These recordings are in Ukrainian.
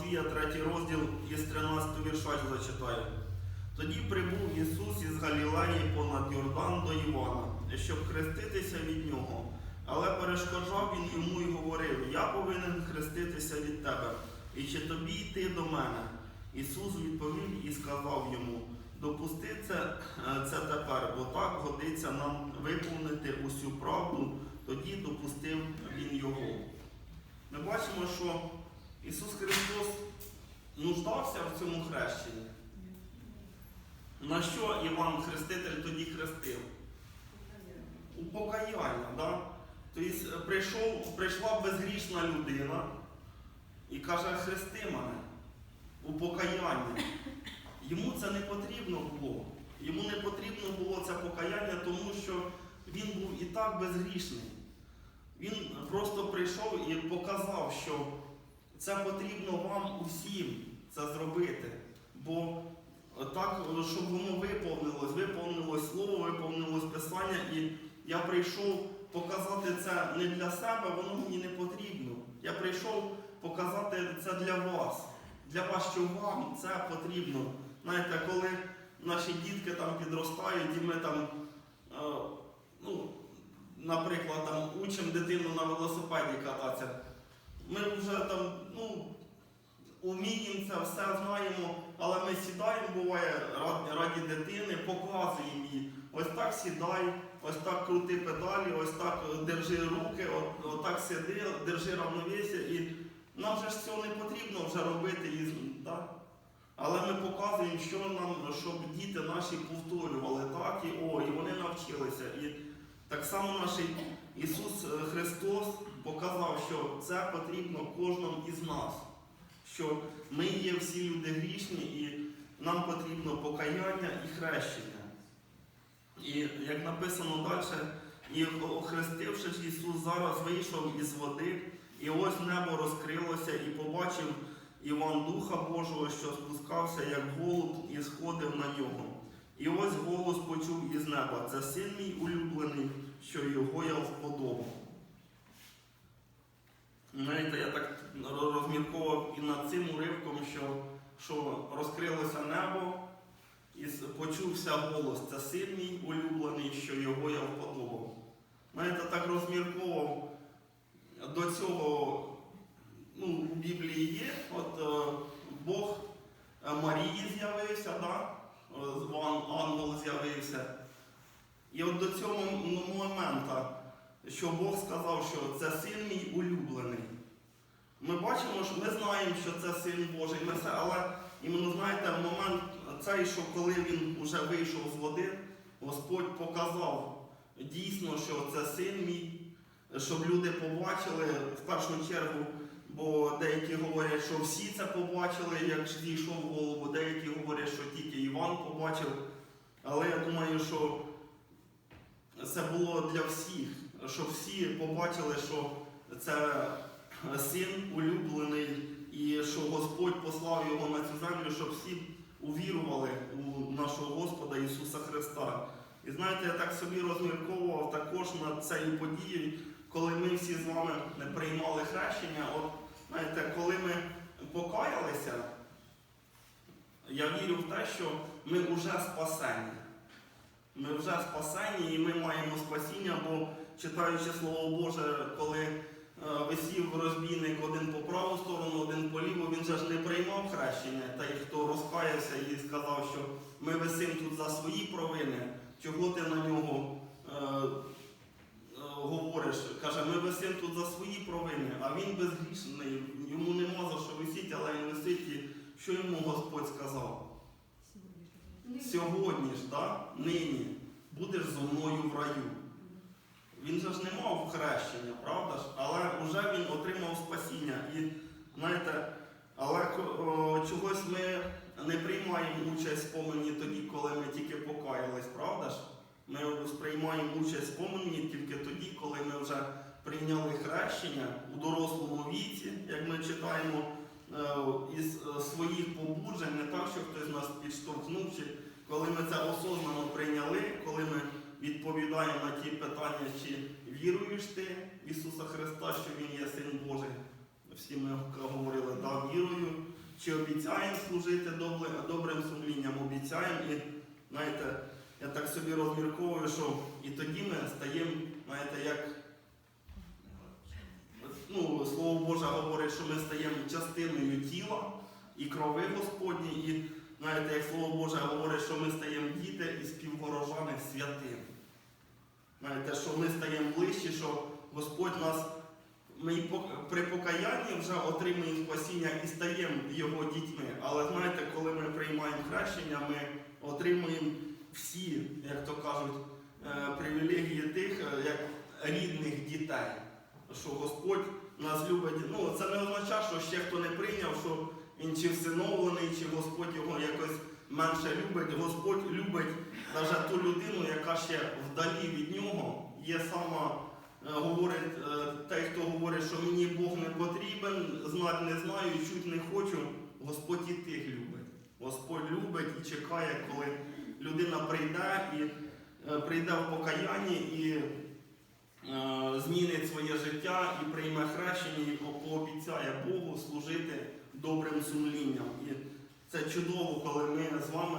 Матвія, 3 розділ із 13 вірша зачитаю. Тоді прибув Ісус із Галілеї понад Йордан до Івана, щоб хреститися від нього. Але перешкоджав він йому і говорив: Я повинен хреститися від тебе, і чи тобі йти до мене? Ісус відповів і сказав йому: Допусти це, це тепер, бо так годиться нам виповнити усю правду, тоді допустив він його. Ми бачимо, що Ісус Христос нуждався в цьому хрещенні. На що Іван Хреститель тоді хрестив? У покаяння. Да? Тобто прийшов, прийшла безгрішна людина і каже, хрести мене у покаянні. Йому це не потрібно було. Йому не потрібно було це покаяння, тому що він був і так безгрішний. Він просто прийшов і показав, що це потрібно вам усім це зробити. Бо так, щоб воно виповнилось, виповнилось слово, виповнилось писання, і я прийшов показати це не для себе, воно мені не потрібно. Я прийшов показати це для вас, для вас, що вам це потрібно. Знаєте, коли наші дітки там підростають, і ми там, е, ну, наприклад, там учимо дитину на велосипеді кататися, ми вже там, ну, уміємо це, все знаємо, але ми сідаємо, буває, раді, дитини, показуємо їй. Ось так сідай, ось так крути педалі, ось так держи руки, от, отак сиди, держи равновесія. І нам же ж цього не потрібно вже робити. І, да? Але ми показуємо, що нам, щоб діти наші повторювали так, і о, і вони навчилися. І так само наш Ісус е, Христос показав, що це потрібно кожному із нас. Що ми є всі люди грішні і нам потрібно покаяння і хрещення. І як написано далі, і охрестившись, Ісус зараз вийшов із води, і ось небо розкрилося, і побачив Іван Духа Божого, що спускався, як голуб, і сходив на нього. І ось голос почув із неба: це син мій улюблений, що його я вподобав. Знаєте, я так розмірковував і над цим уривком, що, що розкрилося небо, і почувся голос, це син мій улюблений, що його я вподобав. Знаєте, так розмірковував до цього ну, у Біблії є, от е, Бог е, Марії з'явився, да? Ан- ангел з'явився. І от до цього моменту, що Бог сказав, що це син мій улюблений. Ми бачимо, що ми знаємо, що це син Божий, ми все, але іменно знаєте, момент цей, що коли він вже вийшов з води, Господь показав дійсно, що це син мій, щоб люди побачили в першу чергу, бо деякі говорять, що всі це побачили, як зійшов в голову, деякі говорять, що тільки Іван побачив. Але я думаю, що це було для всіх, щоб всі побачили, що це син улюблений, і що Господь послав його на цю землю, щоб всі увірували у нашого Господа Ісуса Христа. І знаєте, я так собі розмірковував також над цією подією, коли ми всі з вами приймали хрещення. От знаєте, коли ми покаялися, я вірю в те, що ми вже спасені. Ми вже спасені і ми маємо спасіння, бо читаючи Слово Боже, коли е, висів розбійник один по праву сторону, один по ліву, він же ж не приймав хрещення. Та й хто розкаявся і сказав, що ми висим тут за свої провини, чого ти на нього е, е, говориш? Каже, ми висим тут за свої провини, а він безгрішний, йому нема за що висіти, але він висить, і що йому Господь сказав? Сьогодні ж, да? нині, будеш зо мною в раю. Він же ж не мав хрещення, правда ж? Але вже він отримав спасіння. І знаєте, але о, чогось ми не приймаємо участь в помині тоді, коли ми тільки покаялись, правда ж? Ми сприймаємо участь в помині тільки тоді, коли ми вже прийняли хрещення у дорослому віці, як ми читаємо е, із е, своїх побуджень, не так, що хтось нас підштовхнув, чи коли ми це осознано прийняли, коли ми відповідаємо на ті питання, чи віруєш ти в Ісуса Христа, що Він є Син Божий. Всі ми говорили, да, вірую. чи обіцяємо служити добрим сумлінням, обіцяємо. І знаєте, я так собі розмірковую, що і тоді ми стаємо, знаєте, як ну, Слово Боже говорить, що ми стаємо частиною тіла і крови Господні, і знаєте, як Слово Боже говорить, що ми стаємо діти і співгорожани святим. Знаєте, що ми стаємо ближчі, що Господь нас ми при покаянні вже отримуємо спасіння і стаємо його дітьми. Але знаєте, коли ми приймаємо хрещення, ми отримуємо всі, як то кажуть, е, привілегії тих, е, як рідних дітей. Що Господь нас любить. Ну, це не означає, що ще хто не прийняв, що він чи всиновлений, чи Господь його якось менше любить. Господь любить навіть ту людину, яка ще вдалі від нього є сама. Е, Говорить е, той, хто говорить, що мені Бог не потрібен, знати не знаю, чуть не хочу. Господь і тих любить. Господь любить і чекає, коли людина прийде і е, прийде в покаянні і змінить своє життя і прийме хрещення, і пообіцяє Богу служити добрим сумлінням. І це чудово, коли ми з вами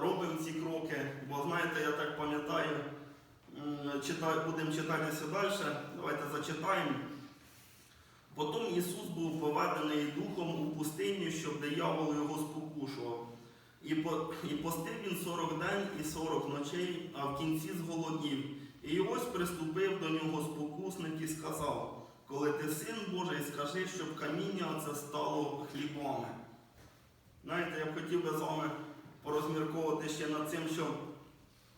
робимо ці кроки. Бо знаєте, я так пам'ятаю, будемо читатися далі. Давайте зачитаємо. Потім Ісус був поведений духом у пустиню, щоб диявол його спокушував. І, по, і постив він 40 день і 40 ночей, а в кінці зголоднів. І ось приступив до нього спокусник і сказав: Коли ти син Божий, скажи, щоб каміння це стало хлібами. Знаєте, я б хотів би з вами порозмірковувати ще над цим, що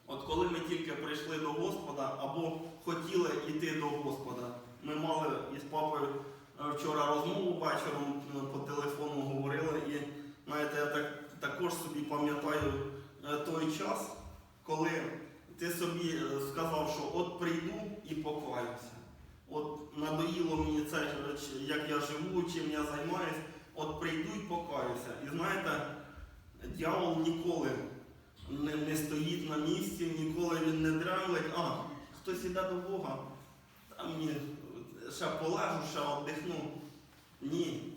от коли ми тільки прийшли до Господа або хотіли йти до Господа, ми мали із папою е, вчора розмову вечором е, по телефону говорили, і знаєте, я так, також собі пам'ятаю е, той час, коли ти собі е, сказав, що от прийду і покаюся. От надоїло мені це, е, як я живу, чим я займаюсь, от прийду і покаюся. І знаєте, дьявол ніколи не, не стоїть на місці, ніколи він не дремлить, а хтось іде до Бога, та мені ще полежу, ще віддихну. Ні.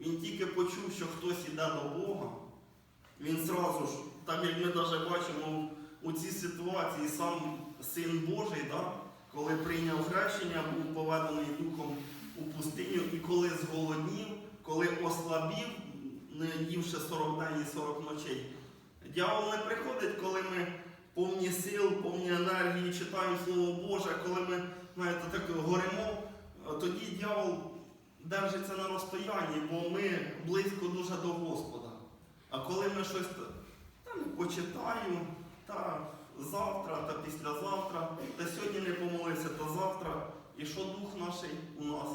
Він тільки почув, що хтось іде до Бога, він зразу ж, так як ми навіть бачимо у цій ситуації, сам Син Божий, да, коли прийняв хрещення, був поведений духом у пустиню, і коли зголоднів, коли ослабів, не ївши 40 день і 40 ночей. Дьявол не приходить, коли ми повні сил, повні енергії, читаємо Слово Боже, коли ми знаєте, так горимо, тоді дьявол держиться на розстоянні, бо ми близько дуже до Господа. А коли ми щось та, ну, почитаю, та завтра, та післязавтра, та сьогодні не помолився, та завтра, і що дух наш у нас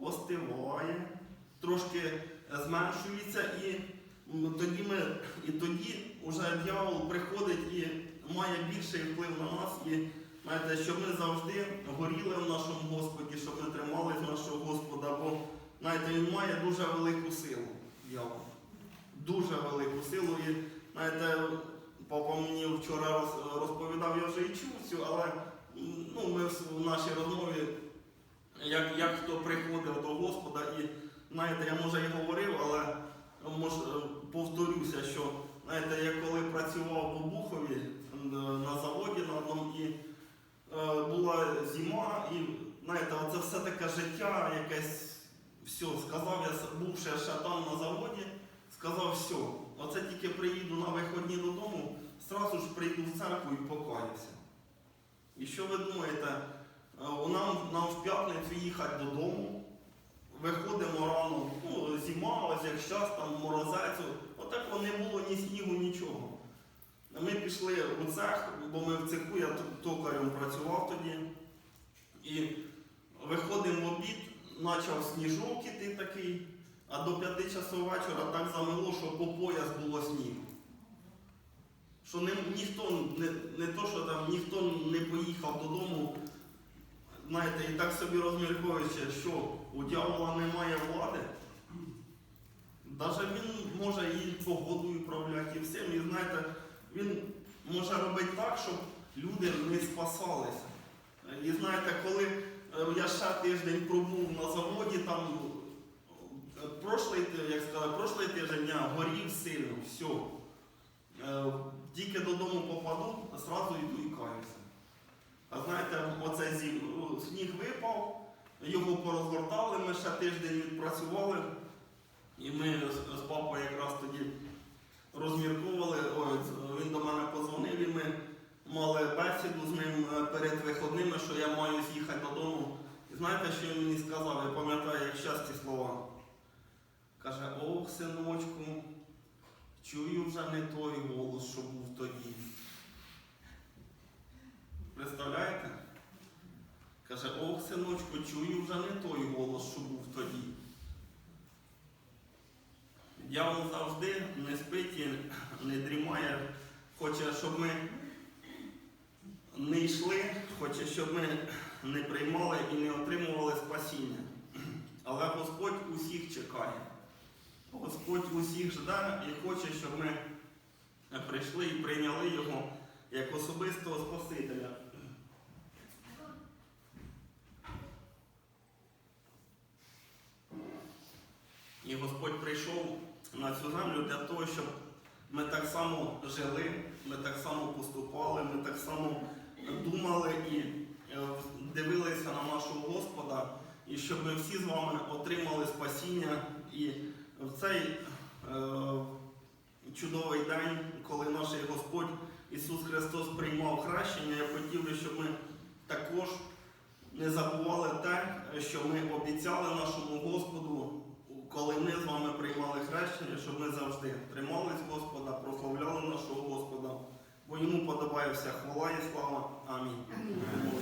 остиває, трошки зменшується, і тоді ми, і тоді вже дьявол приходить і має більший вплив на нас. І знаєте, щоб ми завжди горіли в нашому Господі, щоб ми тримались нашого Господа, бо знаєте, він має дуже велику силу. Дуже велику силу. І знаєте, я вже і чув цю, але ну, ми в нашій розмові, як, як хто приходив до Господа, і знаєте, я може і говорив, але може, повторюся, що знаєте, я коли працював в Обухові на заводі на одному і е, була зима, і знаєте, це все таке життя, якесь все, сказав я, бувши ще там на заводі, сказав все, оце тільки приїду на виходні додому, зразу ж прийду в церкву і покаюся. І що ви думаєте, е, нам, нам в п'ятницю їхати додому, виходимо рано, ну, зима, ось як зараз, там морозець, отак не було ні снігу, нічого. Ми пішли у цех, бо ми в цеху, я токарем працював тоді. І виходимо в обід, почав сніжок іти такий, а до п'яти часов вечора так замило, що по пояс було снігу. Що не, ніхто, не, не то, що там ніхто не поїхав додому, знаєте, і так собі розмірковуючи, що у дьявола немає влади. Навіть він може і погодою управляти, і всім. І знаєте, він може робити так, щоб люди не спасалися. І знаєте, коли е, я ще тиждень пробув на заводі, там е, прошлий, як сказати, горів сильно, все. Тільки додому попаду, зразу йду і каюся. А знаєте, оце зі, ну, сніг випав, його порозгортали, ми ще тиждень відпрацювали. І ми з, папою якраз тоді розмірковували. Ой, він до мене позвонив і ми мали бесіду з ним е, перед виходними, що я маю з'їхати додому. І знаєте, що він мені сказав? Я пам'ятаю, як щас ці слова. Каже, ох, синочку, чую вже не той голос, що був тоді. Представляєте? Каже, ох, синочку, чую вже не той голос, що був тоді. Дьявол завжди не спить і не дрімає, хоче, щоб ми не йшли, хоче, щоб ми не приймали і не отримували спасіння. Але Господь усіх чекає. Господь усіх жде і хоче, щоб ми прийшли і прийняли Його як особистого Спасителя. І Господь прийшов на цю землю для того, щоб ми так само жили, ми так само поступали, ми так само думали і е, дивилися на нашого Господа, і щоб ми всі з вами отримали спасіння і в цей е, чудовий день, коли наш Господь Ісус Христос приймав хрещення, я хотів би, щоб ми також не забували те, що ми обіцяли нашому Господу, коли ми з вами приймали хрещення, щоб ми завжди тримались Господа, прославляли нашого Господа, бо йому подобає вся хвала і слава. Амінь. Амінь.